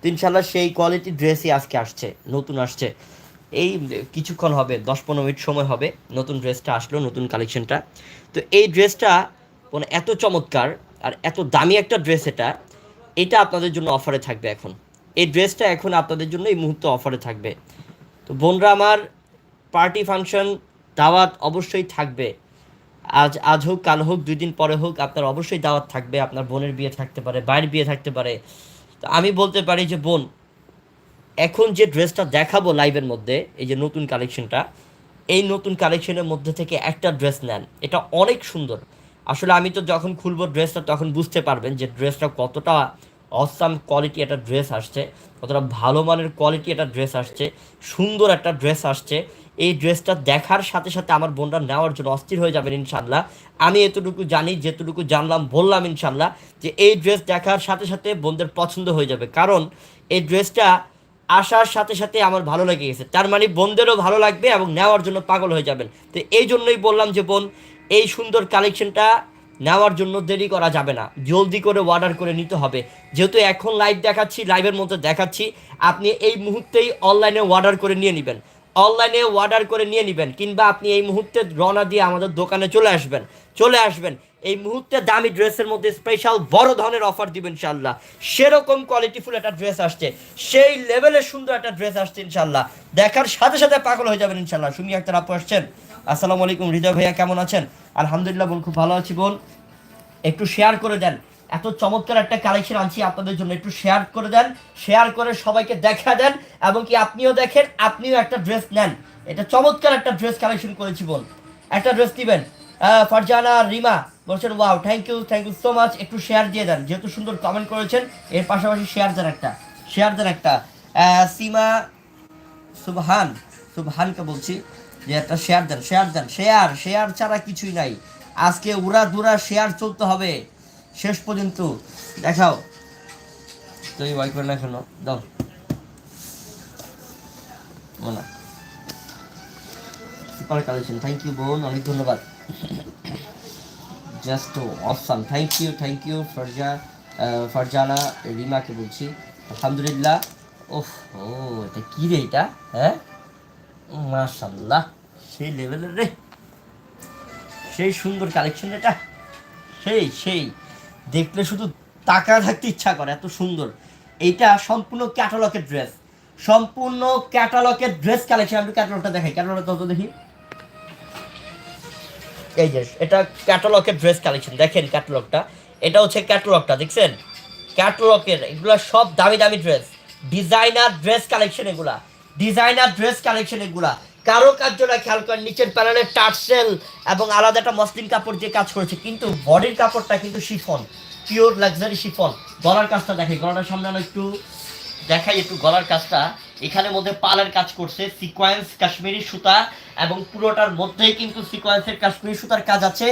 তো ইনশাল্লাহ সেই কোয়ালিটি ড্রেসই আজকে আসছে, নতুন আসছে। এই কিছুক্ষণ হবে দশ পনেরো মিনিট সময় হবে, নতুন ড্রেসটা আসলো, নতুন কালেকশনটা তো এই ড্রেসটা মানে এত চমৎকার আর এত দামি একটা ড্রেস এটা এটা আপনাদের জন্য অফারে থাকবে এখন। এই ড্রেসটা এখন আপনাদের জন্য এই মুহূর্তে অফারে থাকবে। তো বোনরা আমার পার্টি ফাংশন দাওয়াত অবশ্যই থাকবে। আজ আজ হোক, কাল হোক, দুই দিন পরে হোক, আপনার অবশ্যই দাওয়াত থাকবে। আপনার বোনের বিয়ে থাকতে পারে বাইরের বিয়ে থাকতে পারে। তো আমি বলতে পারি যে, বোন, এখন যে ড্রেসটা দেখাবো লাইভের মধ্যে, এই যে নতুন কালেকশনটা, এই নতুন কালেকশনের মধ্যে থেকে একটা ড্রেস নেন। এটা অনেক সুন্দর। আসলে আমি তো যখন খুলবো ড্রেসটা, তখন বুঝতে পারবেন যে ড্রেসটা কতটা অসাম কোয়ালিটি একটা ড্রেস আসছে, কতটা ভালো মানের কোয়ালিটি একটা ড্রেস আসছে, সুন্দর একটা ড্রেস আসছে এই ড্রেসটা দেখার সাথে সাথে আমার বোনরা নেওয়ার জন্য অস্থির হয়ে যাবেন ইনশাল্লাহ আমি এতটুকু জানি, যেতটুকু জানলাম, বললাম ইনশাল্লাহ যে এই ড্রেস দেখার সাথে সাথে বোনদের পছন্দ হয়ে যাবে। কারণ এই ড্রেসটা আসার সাথে সাথে আমার ভালো লেগে গেছে। তার মানে বোনদেরও ভালো লাগবে এবং নেওয়ার জন্য পাগল হয়ে যাবেন। তো এই জন্যই বললাম যে বোন, এই সুন্দর কালেকশনটা নেওয়ার জন্য দেরি করা যাবে না। জলদি করে অর্ডার করে নিতে হবে। যেহেতু এখন লাইভ দেখাচ্ছি লাইভের মধ্যে দেখাচ্ছি, আপনি এই মুহূর্তেই অনলাইনে অর্ডার করে নিয়ে নেবেন। অনলাইনে অর্ডার করে নিয়ে নেবেন, কিংবা আপনি এই মুহূর্তে রওনা দিয়ে আমাদের দোকানে চলে আসবেন চলে আসবেন। এই মুহূর্তে দামি ড্রেসের মধ্যে স্পেশাল বড় ধরনের অফার দিবেন ইনশাল্লাহ সেরকম কোয়ালিটিফুল একটা ড্রেস আসছে, সেই লেভেলের সুন্দর একটা ড্রেস আসছে ইনশাল্লাহ দেখার সাথে সাথে পাগল হয়ে যাবেন ইনশাল্লাহ শুনি একটা আপু আসছেন। আসসালামু আলাইকুম, হৃদয় ভাইয়া কেমন আছেন? আলহামদুলিল্লাহ, বোন, খুব ভালো আছি, বোন। একটু শেয়ার করে দেন। এত চমৎকার একটা কালেকশন আনছি আপনাদের জন্য। একটু শেয়ার করে দেন শেয়ার করে সবাইকে দেখা দেন, এবং কি আপনিও দেখেন, আপনিও একটা ড্রেস নেন। এটা চমৎকার একটা ড্রেস কালেকশন করেছি বল। একটা ড্রেস দিবেন। ফারজানা, রিমা বলছেন wow thank you thank you so much একটু শেয়ার দিয়ে দেন। যেহেতু সুন্দর কমেন্ট করেছেন, এর পাশাপাশি শেয়ার দেন একটা শেয়ার দেন একটা। সীমা, সুবহান, সুবহানকে বলছি যে একটা শেয়ার দেন শেয়ার দেন। শেয়ার শেয়ার ছাড়া কিছুই নাই। আজকে উড়া দুরা শেয়ার চলতে হবে। শেষ পর্যন্ত দেখাও। তুই ওয়াই করে না কেন দাও। Mona. Super collection thank you বোন, অনেক ধন্যবাদ। Just awesome thank you thank you ফরজা Farzana, রিমাকে বলছি। আলহামদুলিল্লাহ। ওহ ও, এটা কি রে এটা? হ্যাঁ? মাশাল্লাহ সেই লেভেলের রে। সেই সুন্দর কালেকশন এটা। সেই সেই। দেখলে শুধু তাকা থাকতে ইচ্ছা করে, এত সুন্দর। এইটা সম্পূর্ণ ক্যাটালগের ড্রেস। সম্পূর্ণ ক্যাটালগের ড্রেস কালেকশন, আমি ক্যাটালগটা দেখাই। ক্যাটালগটা তো দেখি। এই যে, এটা ক্যাটালগের ড্রেস কালেকশন। দেখেন ক্যাটালগটা। এটা হচ্ছে ক্যাটালগটা, দেখছেন? ক্যাটালগের, এগুলো সব দামি দামি ড্রেস। ডিজাইনার ড্রেস কালেকশন এগুলা। ডিজাইনার ড্রেস কালেকশন এগুলা। কারও কার্যটা খেয়াল করেন, নিচের প্যানেলে টার্সেল এবং আলাদা একটা মসলিন কাপড় দিয়ে কাজ করেছে, কিন্তু বডির কাপড়টা কিন্তু শিফন পিওর লাক্সারি শিফন। গলার কাজটা দেখে গলাটার সামনে একটু দেখাই, একটু গলার কাজটা। এখানে মধ্যে পালের কাজ করছে সিকোয়েন্স কাশ্মীরি সুতা এবং পুরোটার মধ্যেই কিন্তু সিকোয়েন্সের কাশ্মীরি সুতার কাজ আছে।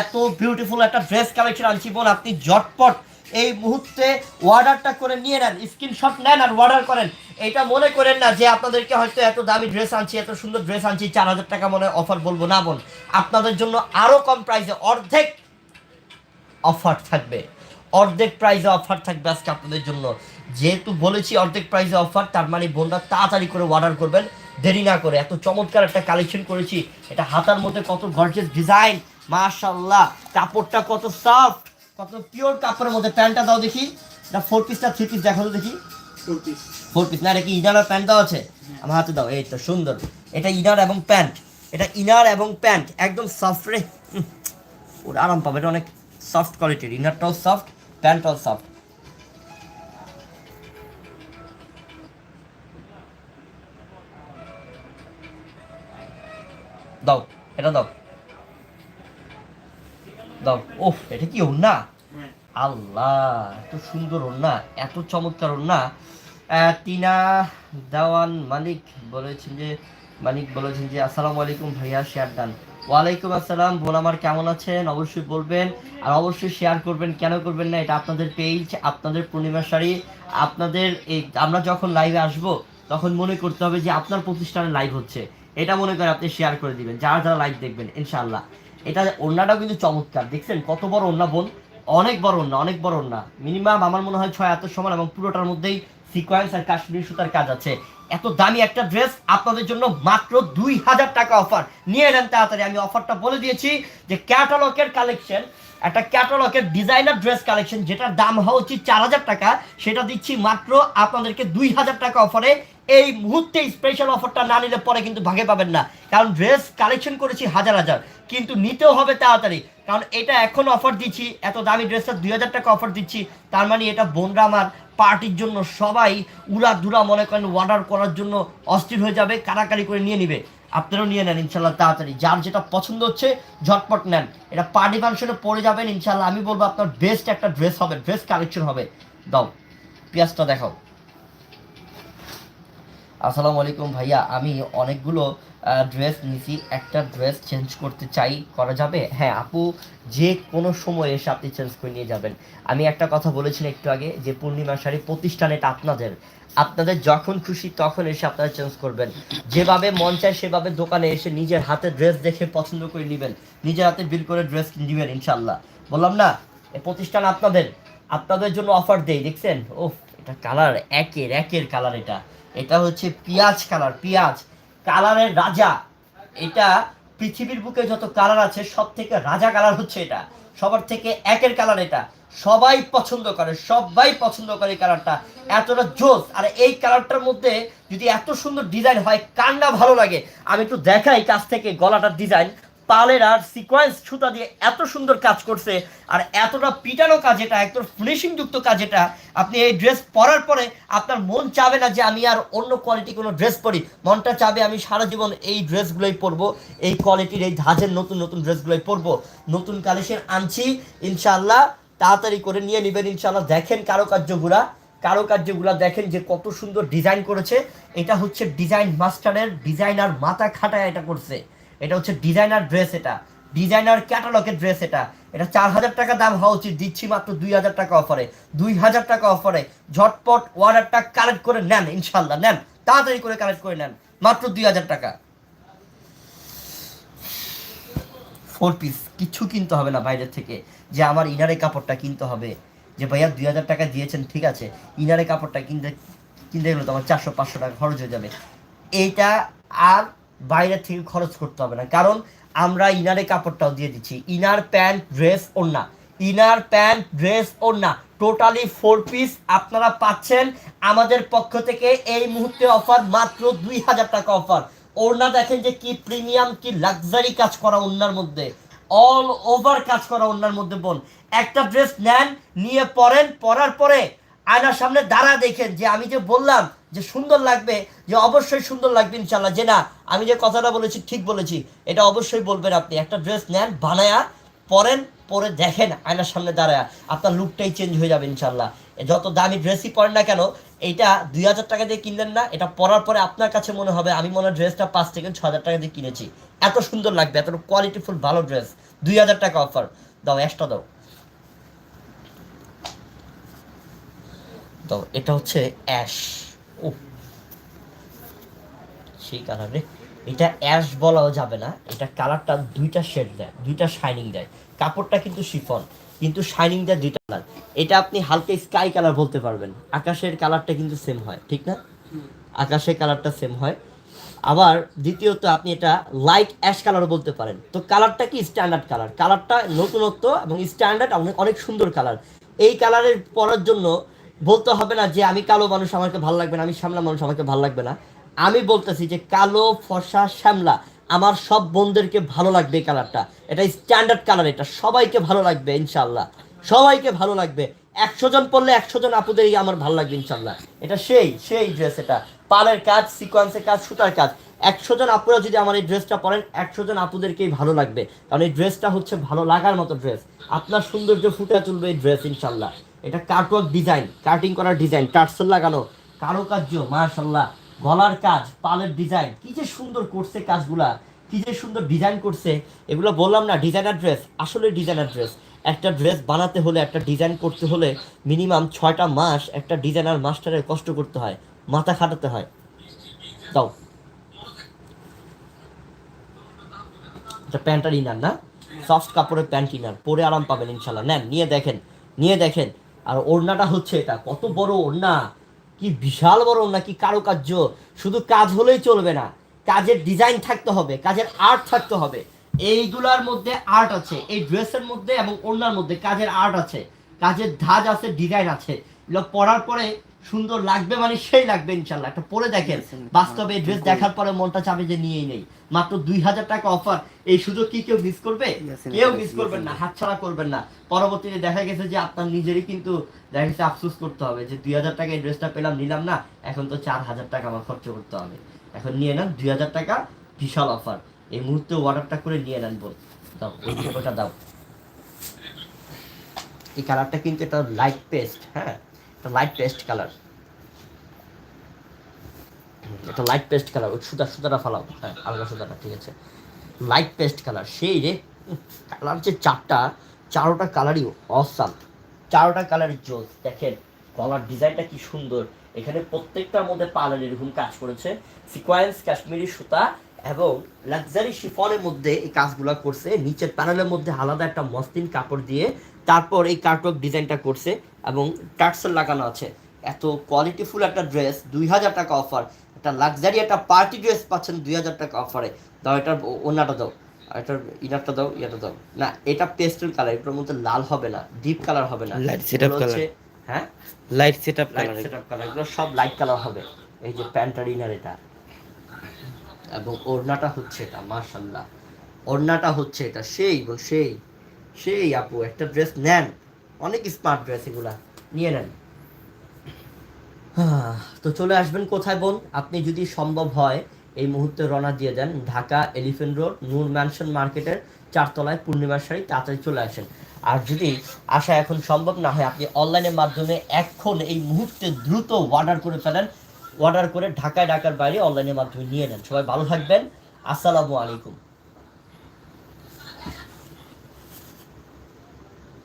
এত বিউটিফুল একটা ড্রেস কালেকশন আনছি বোন, আপনি ঝটপট এই মুহূর্তে অর্ডারটা করে নিয়ে নেন স্ক্রিনশট নেন আর অর্ডার করেন। এটা মনে করেন না যে আপনাদেরকে হয়তো এত দামি ড্রেস আনছি, এত সুন্দর ড্রেস আনছি, চার হাজার টাকা মনে অফার বলব না, বোন। আপনাদের জন্য আরও কম প্রাইসে অর্ধেক অফার থাকবে। অর্ধেক প্রাইসে অফার থাকবে আজকে আপনাদের জন্য। যেহেতু বলেছি অর্ধেক প্রাইসে অফার তার মানে বোনরা তাড়াতাড়ি করে অর্ডার করবেন। দেরি না করে, এত চমৎকার একটা কালেকশন করেছি। এটা হাতার মধ্যে কত গর্জেস ডিজাইন মাশাল্লাহ কাপড়টা কত সফট কত পিওর কাপড়ের মধ্যে প্যান্টটা দাও দেখি। না ফোর পিসটা থ্রি পিস দেখো। দেখি ফোর পিস না এটা কি ইনার আর প্যান্ট দাও আছে? আমার হাতে দাও এই তো সুন্দর। এটা ইনার এবং প্যান্ট এটা ইনার এবং প্যান্ট একদম সফট রে। ওর আরাম পাবে এটা অনেক সফট কোয়ালিটির ইনারটাও সফট প্যান্টটাও সফট কি ওন্না আল্লাহ এত সুন্দর ওন্না এত চমৎকার ওন্না টিনা দেওয়ান মালিক বলেছেন যে মালিক বলেছেন যে আসসালামু আলাইকুম ভাইয়া শেয়ার দান ওয়ালাইকুম আসসালাম বোন আমার কেমন আছেন? অবশ্যই বলবেন। আর অবশ্যই শেয়ার করবেন কেন করবেন না এটা আপনাদের পেজ আপনাদের পূর্ণিমা শাড়ি আপনাদের এই আমরা যখন লাইভে আসব তখন মনে করতে হবে যে আপনার প্রতিষ্ঠানে লাইভ হচ্ছে। এটা মনে করে আপনি শেয়ার করে দিবেন যারা যারা লাইভ দেখবেন ইনশাআল্লাহ। এটা ওড়নাটাও কিন্তু চমৎকার। দেখছেন কত বড় ওড়না বোন? অনেক বড় ওড়না, অনেক বড় ওড়না। মিনিমাম আমার মনে হয় ছয় হাতের সমান এবং পুরোটার মধ্যেই সিকোয়েন্স আর কাশ্মীর সুতার কাজ আছে। এত দামি একটা ড্রেস আপনাদের জন্য মাত্র দুই হাজার টাকা অফার নিয়ে নেন তাড়াতাড়ি, আমি অফারটা বলে দিয়েছি যে ক্যাটালগের কালেকশন একটা ক্যাটালগের ডিজাইনার ড্রেস কালেকশন যেটার দাম হওয়া উচিত চার হাজার টাকা, সেটা দিচ্ছি মাত্র আপনাদেরকে দুই হাজার টাকা অফারে এই মুহূর্তে স্পেশাল অফারটা না নিলে পরে কিন্তু ভাগে পাবেন না। কারণ ড্রেস কালেকশন করেছি হাজার হাজার, কিন্তু নিতেও হবে তাড়াতাড়ি। কারণ এটা এখন অফার দিচ্ছি, এত দামি ড্রেসটা দুই হাজার টাকা অফার দিচ্ছি, তার মানে এটা বোনরা আমার পার্টির জন্য সবাই উড়া দুরা মনে করেন অর্ডার করার জন্য অস্থির হয়ে যাবে কারাকারি করে নিয়ে নিবে। আপনারাও নিয়ে নেন ইনশাল্লাহ তাড়াতাড়ি। যার যেটা পছন্দ হচ্ছে, ঝটপট নেন। এটা পার্টি ফাংশনে পরে যাবেন ইনশাল্লাহ আমি বলব আপনার বেস্ট একটা ড্রেস হবে ড্রেস কালেকশন হবে। দাও, পেঁয়াজটা দেখাও। আসসালামু আলাইকুম ভাইয়া, আমি অনেকগুলো ড্রেস নিছি একটা ড্রেস চেঞ্জ করতে চাই, করা যাবে? হ্যাঁ আপু যে কোনো সময় এসে আপনি চেঞ্জ করে নিয়ে যাবেন। আমি একটা কথা বলেছিলাম একটু আগে, যে পূর্ণিমা শাড়ি প্রতিষ্ঠান এটা আপনাদের। আপনাদের যখন খুশি তখন এসে আপনারা চেঞ্জ করবেন। যেভাবে মন চায় সেভাবে দোকানে এসে নিজের হাতে ড্রেস দেখে পছন্দ করে নেবেন। নিজের হাতে বিল করে ড্রেস নেবেন ইনশাল্লাহ বললাম না প্রতিষ্ঠান আপনাদের। আপনাদের জন্য অফার দেই, দেখছেন? ও এটা কালার একের একের কালার এটা। এটা হচ্ছে পিঁয়াজ কালার, পিঁয়াজ। কালারের রাজা। এটা পৃথিবীর বুকে যত কালার আছে সব থেকে রাজা কালার হচ্ছে এটা। সবার থেকে একের কালার এটা। সবাই পছন্দ করে, সবাই পছন্দ করে কালারটা। এতটা জোস। আর এই কালারটার মধ্যে যদি এত সুন্দর ডিজাইন হয়, কার না ভালো লাগে? আমি একটু দেখাই কাছ থেকে গলাটার ডিজাইন। পালের আর সিকোয়েন্স সুতা দিয়ে এত সুন্দর কাজ করছে, আর এতটা পিটানো কাজ এটা, একদম ফিনিশিং যুক্ত কাজ এটা, আপনি এই ড্রেস পরার পরে আপনার মন চাবে না যে আমি আর অন্য কোয়ালিটি কোনো ড্রেস পরি। মনটা চাবে আমি সারা জীবন এই ড্রেসগুলোই পরবো, এই কোয়ালিটির এই ধাঁচের নতুন নতুন ড্রেসগুলোই পরবো। নতুন কালেকশন আনছি ইনশাল্লাহ তাড়াতাড়ি করে নিয়ে নেবেন ইনশাল্লাহ দেখেন কারুকার্যগুলা। কারুকার্যগুলা দেখেন যে কত সুন্দর ডিজাইন করেছে। এটা হচ্ছে ডিজাইন মাস্টারের ডিজাইনার মাথা খাটায় এটা করছে। এটা হচ্ছে ডিজাইনার ড্রেস এটা। ডিজাইনার ক্যাটালগের ড্রেস এটা। এটা চার হাজার টাকা দাম হওয়া উচিত, দিচ্ছি মাত্র দুই হাজার টাকা অফারে দুই হাজার টাকা অফারে ঝটপট অর্ডারটা কালেক্ট করে নেন ইনশাল্লাহ নেন। তাড়াতাড়ি করে কালেক্ট করে নেন। মাত্র দুই হাজার টাকা। ফোর পিস কিছু কিনতে হবে না বাইরের থেকে। যে আমার ইনারে কাপড়টা কিনতে হবে। যে ভাইয়া দুই হাজার টাকা দিয়েছেন, ঠিক আছে। ইনারে কাপড়টা কিনতে কিনতে গেলে তো আমার চারশো, পাঁচশো টাকা খরচ হয়ে যাবে। এইটা আর বাইরে থেকে খরচ করতে হবে না। কারণ আমরা ইনারে কাপড়টাও দিয়ে দিচ্ছি। ইনার প্যান্ট, ড্রেস, ওড়না। ইনার প্যান্ট, ড্রেস, ওড়না। টোটালি ফোর পিস আপনারা পাচ্ছেন। আমাদের পক্ষ থেকে এই মুহূর্তে অফার মাত্র দুই হাজার টাকা অফার ওড়না দেখেন যে কি প্রিমিয়াম কি লাক্সারি কাজ করা ওড়নার মধ্যে। অল ওভার কাজ করা ওড়নার মধ্যে বোন। একটা ড্রেস নেন, নিয়ে পরেন, পরার পরে আয়নার সামনে দাঁড়া দেখেন যে আমি যে বললাম যে সুন্দর লাগবে, যে অবশ্যই সুন্দর লাগবে ইনশাল্লাহ যে না, আমি যে কথাটা বলেছি, ঠিক বলেছি, এটা অবশ্যই বলবেন আপনি। একটা ড্রেস নেন, বানায়া, পরেন, পরে দেখেন আয়নার সামনে দাঁড়ায়। আপনার লুকটাই চেঞ্জ হয়ে যাবে ইনশাল্লাহ যত দামি ড্রেসই পরেন না কেন এইটা দুই হাজার টাকা দিয়ে কিনলেন না, এটা পরার পরে আপনার কাছে মনে হবে, আমি মনে হয় ড্রেসটা পাঁচ থেকে ছ হাজার টাকা দিয়ে কিনেছি। এত সুন্দর লাগবে, এত কোয়ালিটিফুল ভালো ড্রেস দুই হাজার টাকা অফার দাও এক্সট্রা দাও। তো এটা হচ্ছে অ্যাশ সেই কালারে এটা অ্যাশ বলাও যাবে না। এটা কালারটা দুইটা শেড দেয় দুইটা শাইনিং দেয়। কাপড়টা কিন্তু শিফন কিন্তু শাইনিং দেয় দুইটা কালার এটা আপনি হালকা স্কাই কালার বলতে পারবেন। আকাশের কালারটা কিন্তু সেম হয় ঠিক না? আকাশের কালারটা সেম হয়। আবার দ্বিতীয়ত আপনি এটা লাইট অ্যাশ কালার বলতে পারেন। তো কালারটা কি? স্ট্যান্ডার্ড কালার কালারটা নতুনত্ব এবং স্ট্যান্ডার্ড অনেক অনেক সুন্দর কালার এই কালারের পরার জন্য বলতে হবে না যে আমি কালো মানুষ আমাকে ভালো লাগবে না আমি শ্যামলা মানুষ আমাকে ভালো লাগবে না। আমি বলতেছি যে কালো ফর্সা শ্যামলা, আমার সব বোনদেরকে ভালো লাগবে এই কালারটা এটা স্ট্যান্ডার্ড কালার এটা। সবাইকে ভালো লাগবে ইনশাল্লাহ সবাইকে ভালো লাগবে। একশো জন পড়লে একশো জন আপুদেরই আমার ভালো লাগবে ইনশাল্লাহ এটা সেই সেই ড্রেস এটা। পালের কাজ সিকোয়েন্সের কাজ, সুতার কাজ। একশো জন আপুরা যদি আমার এই ড্রেসটা পরেন, একশো জন আপুদেরকেই ভালো লাগবে। কারণ এই ড্রেসটা হচ্ছে ভালো লাগার মতো ড্রেস আপনার সৌন্দর্য ফুটে তুলবে এই ড্রেস ইনশাল্লাহ এটা কাটওয়ার্ক ডিজাইন কাটিং করার ডিজাইন টার্সেল লাগানো কারও কারুকার্য মাশাল্লাহ গলার কাজ, পালের ডিজাইন কি যে সুন্দর করছে কাজগুলা, কি যে সুন্দর ডিজাইন করছে, এগুলো বললাম না ডিজাইনার ড্রেস আসলে ডিজাইনার ড্রেস একটা ড্রেস বানাতে হলে, একটা ডিজাইন করতে হলে মিনিমাম ছয়টা মাস একটা ডিজাইনার মাস্টারের কষ্ট করতে হয়, মাথা খাটাতে হয়। দাও। এটা প্যান্টার ইনার না। সফট কাপড়ের প্যান্ট ইনার পরে আরাম পাবেন ইনশাল্লাহ নেন, নিয়ে দেখেন নিয়ে দেখেন। আর ওড়নাটা হচ্ছে এটা, কত বড় ওড়না। কি বিশাল বড় নাকি কারুকার্য? শুধু কাজ হলেই চলবে না, কাজের ডিজাইন থাকতে হবে, কাজের আর্ট থাকতে হবে। এইগুলার মধ্যে আর্ট আছে, এই ড্রেসের মধ্যে এবং অন্যার মধ্যে কাজের আর্ট আছে, কাজের ধাজ আছে ডিজাইন আছে। এগুলো পরার পরে সুন্দর লাগবে মানে সেই লাগবে ইনশাল্লাহ একটা পরে দেখেন বাস্তবে ড্রেস দেখার পরে মনটা চাবে যে নিয়েই নেই। মাত্র দুই হাজার টাকা অফার এই সুযোগ কি কেউ মিস করবে? কেউ মিস করবেন না হাতছাড়া করবেন না। পরবর্তীতে দেখা গেছে যে আপনার নিজেরই কিন্তু দেখা গেছে আফসোস করতে হবে যে দুই হাজার টাকা এই ড্রেসটা পেলাম নিলাম না এখন তো চার হাজার টাকা আমার খরচ করতে হবে। এখন নিয়ে নেন দুই হাজার টাকা বিশাল অফার এই মুহূর্তে অর্ডারটা করে নিয়ে নেন বল দাও ওটা দাও। এই কালারটা কিন্তু এটা লাইট পেস্ট হ্যাঁ? এটা লাইট পেস্ট কালার এটা লাইট পেস্ট কালার ওই সুতা সুতাটা ফালাও। হ্যাঁ আলগা সুতাটা, ঠিক আছে। লাইট পেস্ট কালার সেই রে কালার যে চারটা। চারোটা কালারই অসাম চারোটা কালারই জোস। দেখেন, গলার ডিজাইনটা কি সুন্দর। এখানে প্রত্যেকটার মধ্যে পালের এরকম কাজ করেছে। সিকোয়েন্স কাশ্মীরি সুতা এবং লাক্সারি শিফনের মধ্যে এই কাজগুলো করছে। নিচের প্যানেলের মধ্যে আলাদা একটা মসলিন কাপড় দিয়ে তারপর এই কার্টক ডিজাইনটা করছে এবং টার্সেল লাগানো আছে। এত কোয়ালিটিফুল একটা ড্রেস দুই হাজার টাকা অফার একটা লাক্সারি একটা পার্টি ড্রেস পাচ্ছেন দুই হাজার টাকা অফারে দাও এটার ওনাটা দাও। এটার ইনারটা দাও ইয়েটা দাও। না এটা পেস্টেল কালার এটার মধ্যে লাল হবে না ডিপ কালার হবে না। Light setup এগুলো হচ্ছে- হ্যাঁ? Light set up light colour setup colour এগুলো সব লাইট কালার হবে। এই যে প্যান্টার ইনার এটা। এবং ওড়নাটা হচ্ছে এটা মাশাল্লাহ ওড়নাটা হচ্ছে এটা, সেই সেই। সেই আপু, একটা ড্রেস নেন। অনেক স্মার্ট ড্রেস এগুলা, নিয়ে নেন। তো চলে আসবেন কোথায়, বোন? আপনি যদি সম্ভব হয়, এই মুহূর্তে রওনা দিয়ে দেন Dhaka elephant road, Noor mansion মার্কেটের চারতলায় পূর্ণিমার শাড়ি, তাড়াতাড়ি চলে আসেন। আর যদি আসা এখন সম্ভব না হয়, আপনি অনলাইনের মাধ্যমে এখন এই মুহূর্তে দ্রুত অর্ডার করে ফেলেন অর্ডার করে ঢাকায় ঢাকার বাইরে অনলাইনের মাধ্যমে নিয়ে নেন। সবাই ভালো থাকবেন। আসসালামু আলাইকুম।